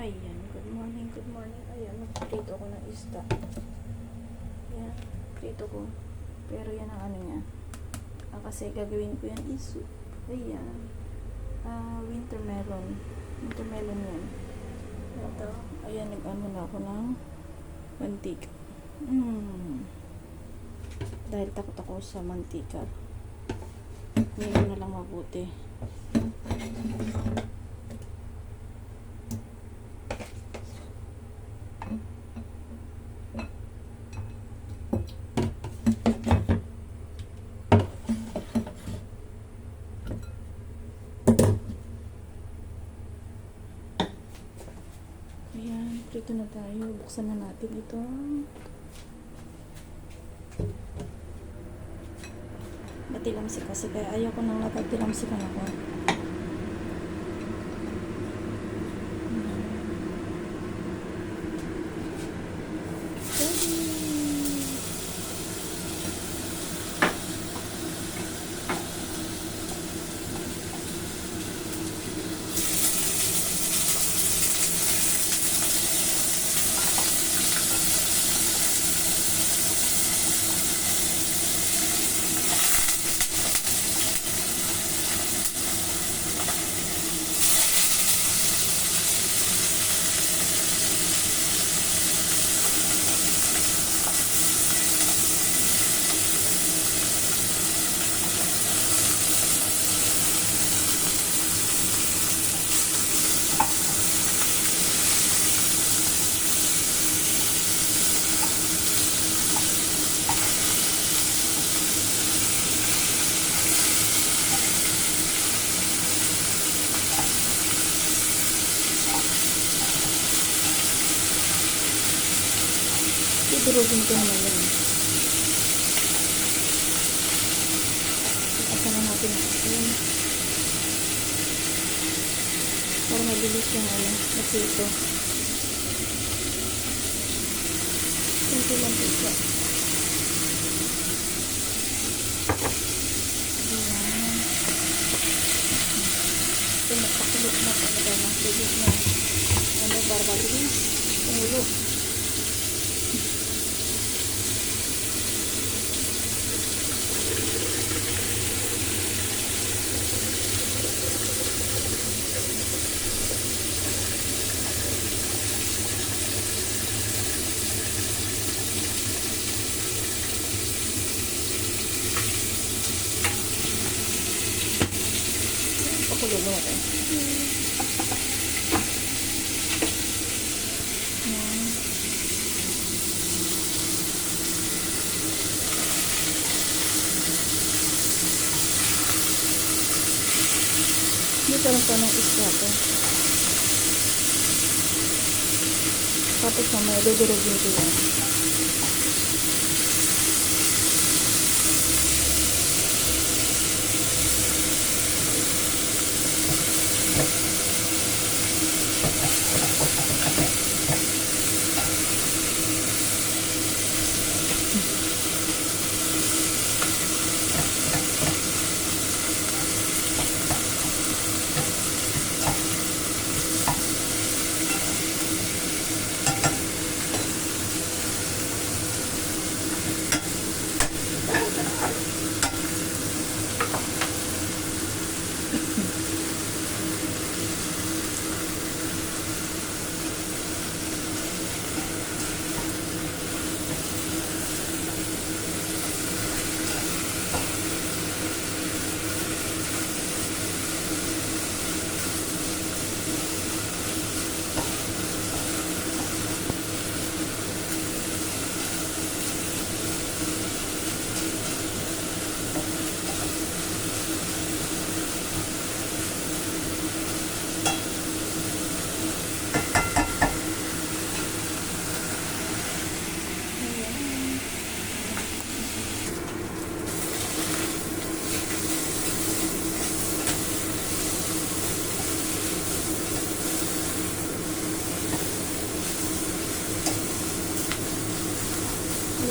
Ayan, good morning, good morning. Ayan, magprito ko ng isda. Ayan, prito ko. Pero yan ang ano niya. Ah, kasi gagawin ko yan is soup. Ayan. Ah, winter melon. Winter melon yan. Ito. Ayan, nag-ano na ako ng mantika. Mm. Dahil takot ako sa mantika. Hindi na lang mabuti. Prito na tayo. Buksan na natin ito. Natilamsik kasi kaya ayaw ko nang natatilamsikan ako. Idurugin ko naman yan. Ipasa na natin ang asin. Para mabilis yung ano, nasito. Kunti lang. Ayan. Ito, nagpakulot na talaga na. Bilis na. Ano, para mabilis. Tumulo. Pakulo mo natin. Ayan. Pa ng isla to. Tapos mamaya dudurugin ko yan.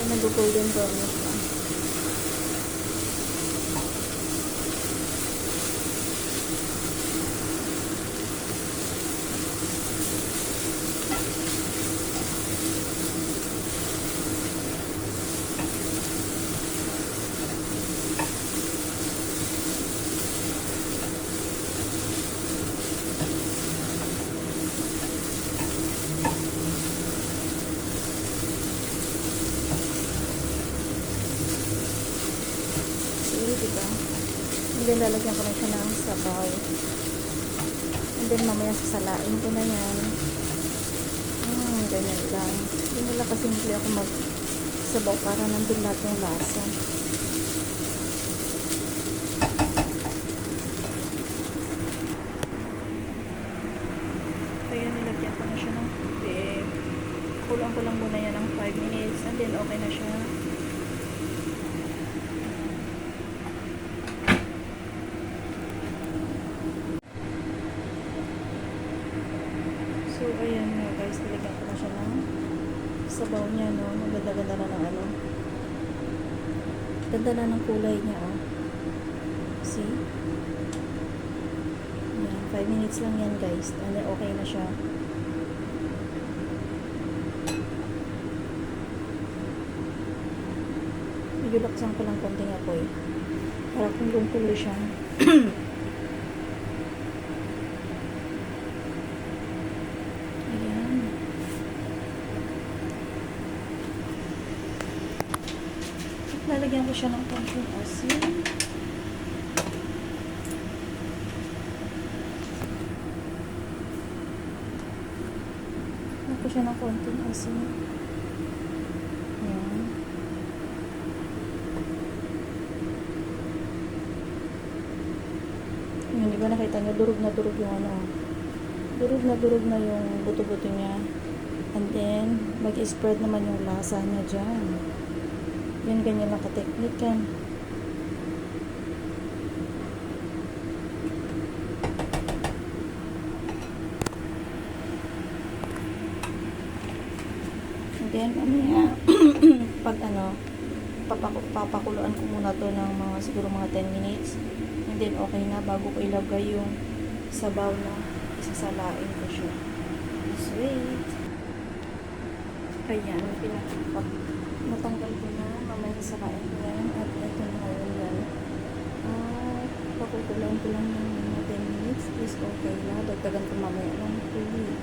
Yan, nag-golden brown na siya. then lalagyan ko na siya ng sabaw. And then mamaya sasalain ko na yan. Hmm, ganyan lang. Hindi nila kasi hindi ako mag sabaw para nandun lahat ng lasa. Kaya nilagyan ko na siya ng tubig. Kulang ko lang muna yan ng 5 minutes and then okay na siya. So, nga guys, nilagyan ko na siya ng sabaw niya, no? Ang ganda-ganda na ng ano. Ganda na ng kulay niya, oh. See? Yan, 5 minutes lang yan guys. Then okay na siya. Medyo laksan ko lang konting apoy. Para kung gumulo siya. Ayan. At lalagyan ko siya ng konting asin. Lagyan ko siya ng konting asin. Ayan. Yun, di ba nakita niyo, durog na durog yung ano. Durog na durog na yung buto-buto niya. And then, mag-spread naman yung lasa niya dyan. Yun, ganyan lang ka-technique yan. And then, ano yan, pag ano, papaku papakuluan ko muna to ng mga siguro mga 10 minutes. And then okay na bago ko ilagay yung sabaw na isasalain ko siya. Sweet. Ayan, pinapag natanggal ko sasalain ko yan. At ito na ngayon yan. Ah, pakukuluan ko lang ng mga 10 minutes is okay na. Dagdagan ko mamaya ng tubig.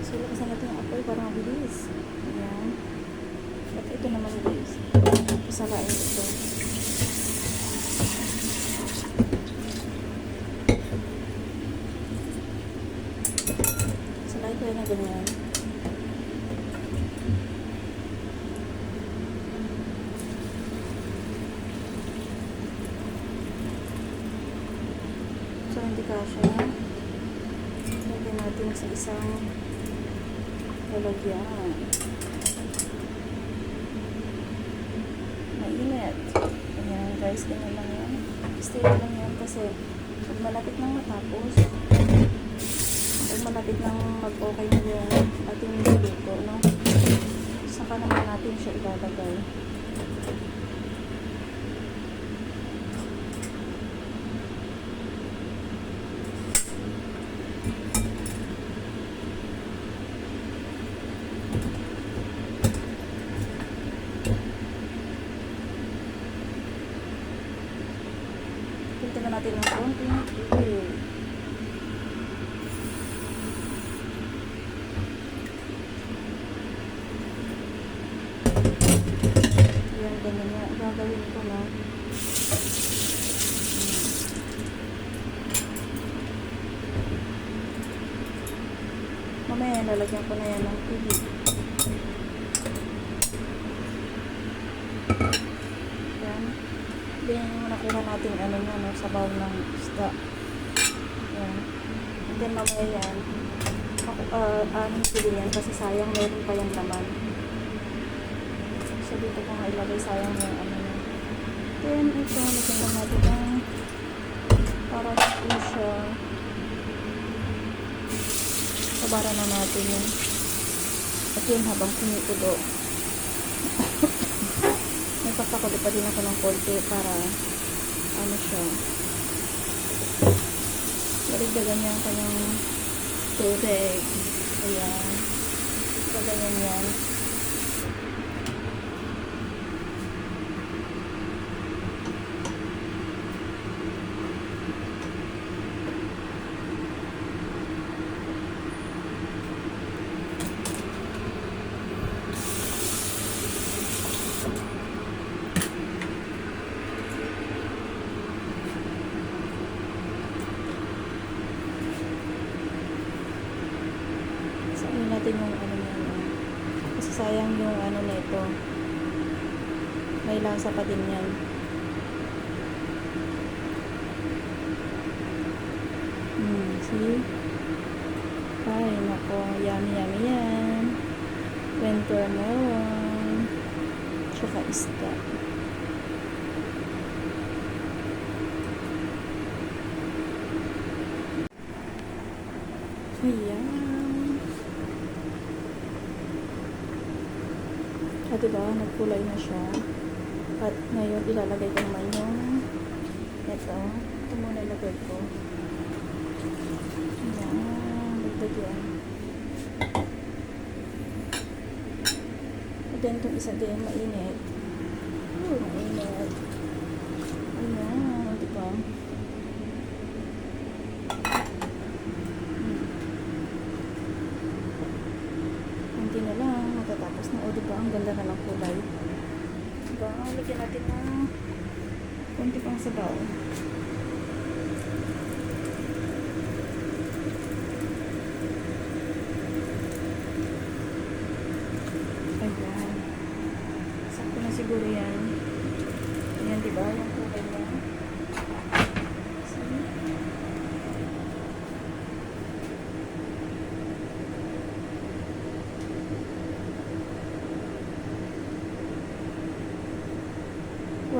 So, lakasan natin yung apoy para mabilis. Ayan. At ito naman guys. Pasalain ko ito. Salain ko yan na ganyan. So, hindi kasha. Lagyan natin sa isang lalagyan. Mainit. Ayan guys, ganyan lang yan. Stay lang yan kasi pag malapit nang matapos, pag malapit nang mag-okay na yung ating niluto, no? Saka naman natin siya ilalagay. Pinta natin ng konting tubig. Yan, ganyan yan. Gagawin ko na. Mamaya, lalagyan ko na yan ng tubig. Yan. Then, yung nakuha natin, ano na, no, sabaw ng isda. Yan. And then, mamaya yan. Ako, uh, aning sili yan kasi sayang meron pa yung laman. Dito ko nga ilagay sayang yung ano na. Then, ito, lagyan lang natin ng para po siya. Sabara na natin yun. At yun, habang kumikulo. Nagpapakulo pa din ako ng konti para ano siya. Marigdagan niya ang kanyang tubig. Ayan. So, ganyan yan. Lasa pa din yan. Hmm, see? Ay, nako. Yummy, yummy yan. Winter melon. Tsaka isda. Ayan. Ah, diba? Nagkulay na siya. At ngayon, ilalagay ko naman yung ito. Ito muna ilagay ko. Ayan. Dagdag yan. And then, itong isa din, mainit. Oh, mainit. Ayan. Diba? Hmm. Kunti na lang, matatapos na. O, diba? Ang ganda na ng kulay. Diba? Lagyan natin ng kunti pang sabaw.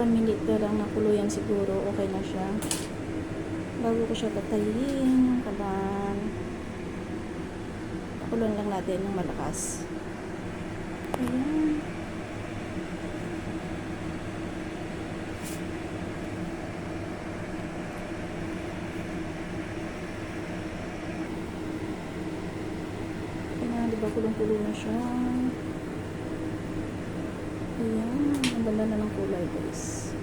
1 minute na lang nakuluyan siguro, okay na siya. Bago ko siya tatayin, kaban. Pakulong lang natin ng malakas. Ayan. Ayan, diba kulong-kulong na siya. Ang na ng kulay guys.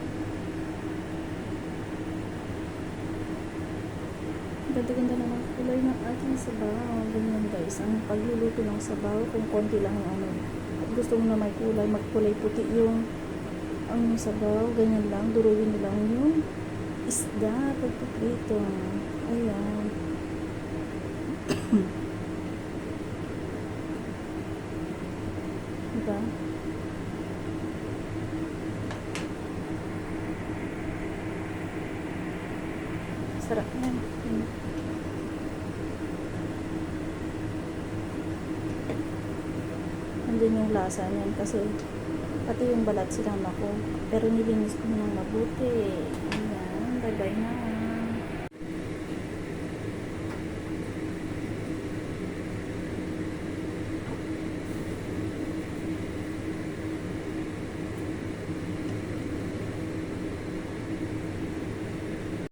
Ganda-ganda na ng kulay ng ating sabaw. Ganyan guys, ang pagluluto ng sabaw, kung konti lang yung ano. At gusto mo na may kulay, magkulay puti yung ang sabaw, ganyan lang, durugin nyo lang yung isda, pagpaprito. Ayan. diba? Sarap yan. Mm. Andun yung lasa niyan kasi pati yung balat sinama ko. Pero nilinis ko ng mabuti. Ayan, bye bye na.